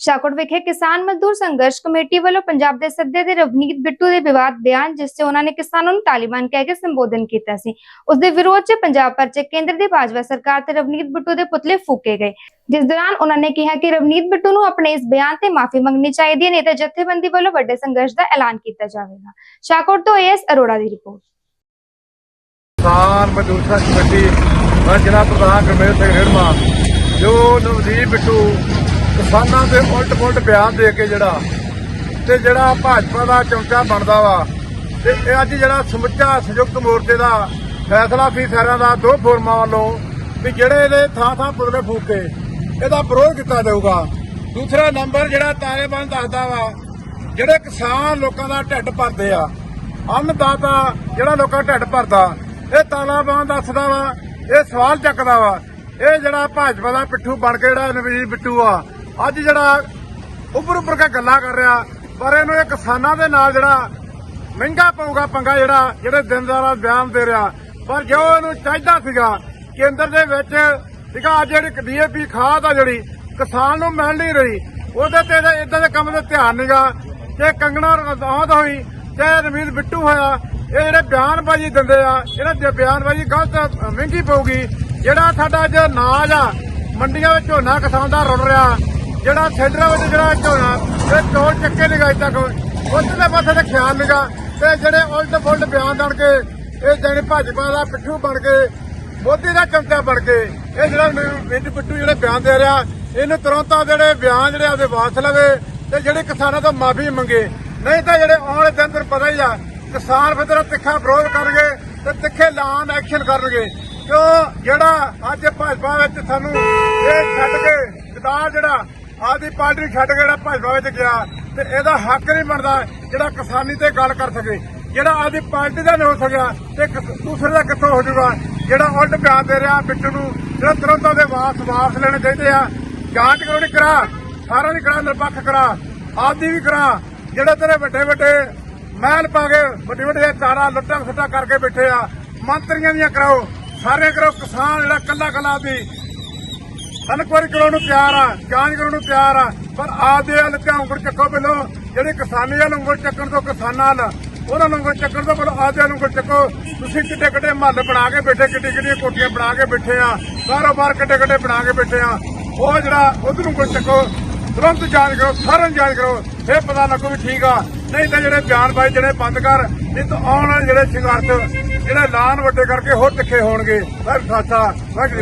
ਸ਼ਾਕੋਟ ਵਿਖੇ ਕਿਸਾਨ ਮਜ਼ਦੂਰ ਸੰਘਰਸ਼ ਕਮੇਟੀ ਵੱਲੋਂ ਪੰਜਾਬ ਦੇ ਸੱਦੇ ਦੇ ਰਵਨੀਤ ਬਿੱਟੂ ਦੇ ਵਿਵਾਦ ਬਿਆਨ, ਜਿਸ 'ਚ ਉਹਨਾਂ ਨੇ ਕਿਸਾਨਾਂ ਨੂੰ ਤਾਲਿਬਾਨ ਕਹਿ ਕੇ ਸੰਬੋਧਨ ਕੀਤਾ ਸੀ। ਉਸ ਦੇ ਵਿਰੋਧ 'ਚ ਪੰਜਾਬ ਭਰ ਕੇਂਦਰ ਦੀ ਭਾਜਪਾ ਸਰਕਾਰ ਤੇ ਰਵਨੀਤ ਬਿੱਟੂ ਦੇ ਪੁਤਲੇ ਫੂਕੇ ਗਏ। ਜਿਸ ਦੌਰਾਨ ਉਹਨਾਂ ਨੇ ਕਿਹਾ ਕਿ ਰਵਨੀਤ ਬਿੱਟੂ ਨੂੰ ਆਪਣੇ ਇਸ ਬਿਆਨ ਤੇ ਮਾਫੀ ਮੰਗਣੀ ਚਾਹੀਦੀ ਹੈ, ਨਹੀਂ ਤਾਂ ਜਥੇਬੰਦੀ ਵੱਲੋਂ ਵੱਡੇ ਸੰਘਰਸ਼ ਦਾ ਐਲਾਨ ਕੀਤਾ ਜਾਵੇਗਾ। ਸ਼ਾਕੋਟ ਤੋਂ ਏਐਸ ਅਰੋੜਾ ਦੀ ਰਿਪੋਰਟ। ਕਿਸਾਨ ਮਜ਼ਦੂਰ ਸੰਘ ਕਮੇਟੀ ਜ਼ਿਲ੍ਹਾ ਪ੍ਰਧਾਨ ਗੁਰਮੇਲ ਸਿੰਘ ਰੇੜਮਾ ਜੋ ਨਵਦੀਪ ਬਿੱਟੂ ਕਿਸਾਨਾਂ ਦੇ ਉਲਟ ਪੁਲਟ ਬਿਆਨ ਦੇ ਕੇ ਜਿਹੜਾ ਤੇ ਜਿਹੜਾ ਭਾਜਪਾ ਦਾ ਚਮਚਾ ਬਣਦਾ ਵਾ ਤੇ ਇਹ ਅੱਜ ਜਿਹੜਾ ਸਮੁੱਚਾ ਸੰਯੁਕਤ ਮੋਰਚੇ ਦਾ ਫੈਸਲਾ ਫੀ ਸਾਰਿਆਂ ਦਾ ਦੋ ਫੋਰਮਾਂ ਵੱਲੋਂ ਵੀ ਜਿਹੜੇ ਇਹਦੇ ਥਾਂ ਥਾਂ ਪੁਤਲੇ ਕੇ ਇਹਦਾ ਵਿਰੋਧ ਕੀਤਾ ਜਾਊਗਾ। ਦੂਸਰਾ ਨੰਬਰ ਜਿਹੜਾ ਤਾਲਿਬਾਨ ਦੱਸਦਾ ਵਾ, ਜਿਹੜੇ ਕਿਸਾਨ ਲੋਕਾਂ ਦਾ ਢਿੱਡ ਭਰਦੇ ਆ, ਅੰਨਦਾਤਾ ਜਿਹੜਾ ਲੋਕਾਂ ਢਿੱਡ ਭਰਦਾ, ਇਹ ਤਾਲਾਬਾਨ ਦੱਸਦਾ ਵਾ, ਇਹ ਸਵਾਲ ਚੱਕਦਾ ਵਾ, ਇਹ ਜਿਹੜਾ ਭਾਜਪਾ ਦਾ ਪਿੱਠੂ ਬਣ ਕੇ ਜਿਹੜਾ ਨਵੀਰ ਬਿੱਟੂ ਆ ਅੱਜ ਜਿਹੜਾ ਉੱਪਰ ਉੱਪਰ ਕੇ ਗੱਲਾਂ ਕਰ ਰਿਹਾ, ਪਰ ਇਹਨੂੰ ਇਹ ਕਿਸਾਨਾਂ ਦੇ ਨਾਲ ਜਿਹੜਾ ਮਹਿੰਗਾ ਪਊਗਾ ਪੰਗਾ ਜਿਹੜਾ, ਜਿਹੜੇ ਦਿਨਦਾਰਾਂ ਬਿਆਨ ਦੇ ਰਿਹਾ। ਪਰ ਜੋ ਇਹਨੂੰ ਚਾਹੀਦਾ ਸੀਗਾ, ਕੇਂਦਰ ਦੇ ਵਿੱਚ ਸੀਗਾ, ਅੱਜ ਜਿਹੜੀ ਡੀਏਪੀ ਖਾਦ ਆ ਜਿਹੜੀ, ਕਿਸਾਨ ਨੂੰ ਮਿਲ ਨਹੀਂ ਰਹੀ। ਉਹਦੇ ਤੇ ਇਦਾਂ ਦੇ ਕੰਮ ਤੇ ਧਿਆਨ ਨਹੀਂਗਾ ਤੇ ਕੰਗਣਾ ਰਣੌਤ ਹੋਈ ਤੇ ਰਮੀਤ ਬਿੱਟੂ ਹੋਇਆ, ਇਹ ਜਿਹੜੇ ਬਿਆਨਬਾਜ਼ੀ ਦਿੰਦੇ ਆ ਇਹਨਾਂ ਦੀ ਬਿਆਨਬਾਜ਼ੀ ਗਲਤ, ਮਹਿੰਗੀ ਪਊਗੀ। ਜਿਹੜਾ ਸਾਡਾ ਅੱਜ ਨਾਜ ਆ, ਮੰਡੀਆਂ ਵਿੱਚ ਝੋਨਾ ਕਿਸਾਨ ਦਾ ਰੁੜ ਰਿਹਾ। ਜਿਹੜਾ ਸੈਂਟਰਾਂ ਵਿੱਚ ਜਿਹੜਾ ਝੋਨਾ ਇਹ ਚੋਲ ਚੱਕੇ ਨਹੀਂ ਤੱਕ ਉਧਰਲੇ ਪਾਸੇ ਤੇ ਖਿਆਲ ਨਿਗਾ ਤੇ ਜਿਹੜੇ ਉਲਟ ਫੁਲਟ ਬਿਆਨ ਦੇਣ ਕੇ, ਇਹ ਜਿਹੜੇ ਭਾਜਪਾ ਦਾ ਪਿੱਠੂ ਬਣ ਕੇ, ਮੋਦੀ ਦਾ ਚਮਚਾ ਬਣ ਕੇ, ਇਹ ਜਿਹੜਾ ਵਿੱਚ ਪਿੱਟੂ ਜਿਹੜੇ ਬਿਆਨ ਦੇ ਰਿਹਾ, ਇਹਨੂੰ ਤੁਰੰਤ ਆ ਜਿਹੜੇ ਬਿਆਨ ਜਿਹੜੇ ਆਪਦੇ ਵਾਪਸ ਲਵੇ ਤੇ ਜਿਹੜੇ ਕਿਸਾਨਾਂ ਤੋਂ ਮਾਫੀ ਮੰਗੇ। ਨਹੀਂ ਤਾਂ ਜਿਹੜੇ ਆਉਣ ਵਾਲੇ ਦਿਨ ਤੁਹਾਨੂੰ ਪਤਾ ਹੀ ਆ, ਕਿਸਾਨ ਫਿਰ ਤਿੱਖਾ ਵਿਰੋਧ ਕਰਨਗੇ ਤੇ ਤਿੱਖੇ ਲਾਨ ਐਕਸ਼ਨ ਕਰਨਗੇ। ਕਿਉਂ? ਜਿਹੜਾ ਅੱਜ ਭਾਜਪਾ ਵਿੱਚ ਸਾਨੂੰ ਇਹ ਛੱਡ ਕੇ ਗਦਾਰ ਜਿਹੜਾ ਆਦੀ ਪਾਰਟੀ ਛੱਡ ਕੇ ਜਿਹੜਾ ਭਾਜਪਾ ਵਿੱਚ ਗਿਆ ਤੇ ਇਹਦਾ ਹੱਕ ਨਹੀਂ ਬਣਦਾ ਜਿਹੜਾ ਕਿਸਾਨੀ ਤੇ ਗੱਲ ਕਰ ਸਕੇ। ਜਿਹੜਾ ਆਦੀ ਪਾਰਟੀ ਦਾ ਨਹੀਂ ਹੋ ਸਕਿਆ ਤੇ ਦੂਸਰੇ ਦਾ ਕਿੱਥੋਂ ਹੋ ਜਾਊਗਾ? ਜਿਹੜਾ ਉਲਟ ਬਿਆਨ ਦੇ ਰਿਹਾ ਬਿੱਟੂ ਨੂੰ, ਜਿਹੜਾ ਤੁਰੰਤ ਉਹਦੇ ਵਾਪਸ ਵਾਪਸ ਲੈਣੇ ਚਾਹੀਦੇ ਆ, ਜਾਂਚ ਕਰਾਉਣੀ ਕਰਾ। ਸਾਰਿਆਂ ਦੀ ਕਰਾ, ਨਿਰਪੱਖ ਕਰਾ। ਆਪਦੀ ਵੀ ਕਰਾ। ਜਿਹੜੇ ਤੇਰੇ ਵੱਡੇ ਵੱਡੇ ਮਹਿਲ ਪਾ ਕੇ ਵੱਡੇ ਵੱਡੇ ਤਾਰਾ ਲੁੱਟਾਂ ਸੁੱਟਾਂ ਕਰਕੇ ਬੈਠੇ ਆ, ਮੰਤਰੀਆਂ ਦੀਆਂ ਕਰਾਓ। ਸਾਰੇ ਕਰੋ ਕਿਸਾਨ ਜਿਹੜਾ ਕੱਲਾ ਕੱਲਾ ਦੀ ਇਨਕੁਆਰੀ ਕਰਾਉਣ ਨੂੰ ਤਿਆਰ ਆ ਜਾਂਚ ਕਰਾਉਣ ਨੂੰ ਤਿਆਰ ਆ, ਪਰ ਆਪਦੇ ਵੱਲ ਧਿਆਨ ਉਂਗਲ ਚੱਕੋ ਪਹਿਲੋਂ। ਜਿਹੜੇ ਕਿਸਾਨੀ ਵੱਲ ਉਂਗਲ ਚੱਕਣ ਤੋਂ ਕਿਸਾਨਾਂ ਵੱਲ, ਉਹਨਾਂ ਨੂੰ ਉਂਗਲ ਚੱਕਣ ਤੋਂ ਪਹਿਲਾਂ ਆਪਦੇ ਵੱਲ ਉਂਗਲ ਚੱਕੋ। ਤੁਸੀਂ ਕਿੱਡੇ ਕਿੱਡੇ ਮਹੱਲ ਬਣਾ ਕੇ ਬੈਠੇ ਕਿੱਡੀ ਕਿੱਡੀਆਂ ਕੋਠੀਆਂ ਬਣਾ ਕੇ ਬੈਠੇ ਆ ਕਾਰੋਬਾਰ ਕਿੱਡੇ ਕਿੱਡੇ ਬਣਾ ਕੇ ਬੈਠੇ ਆ। ਉਹ ਜਿਹੜਾ ਉਧਰ ਨੂੰ ਉਂਗਲ ਚੱਕੋ, ਤੁਰੰਤ ਜਾਂਚ ਕਰੋ, ਸਾਰਿਆਂ ਨੂੰ ਜਾਂਚ ਕਰੋ ਇਹ ਪਤਾ ਲੱਗੋ ਵੀ ਠੀਕ ਆ। ਨਹੀਂ ਤਾਂ ਜਿਹੜੇ ਬਿਆਨਬਾਜ਼ੀ ਜਿਹੜੇ ਬੰਦ ਕਰ, ਨਹੀਂ ਤਾਂ ਆਉਣ ਵਾਲੇ ਜਿਹੜੇ ਸੰਘਰਸ਼ ਜਿਹੜੇ ਐਲਾਨ ਵੱਡੇ ਕਰਕੇ ਹੋਰ ਤਿੱਖੇ ਹੋਣਗੇ। ਵਾਹਿਗੁਰੂ ਖਾਲਸਾ ਵਾਹਿਗੁਰੂ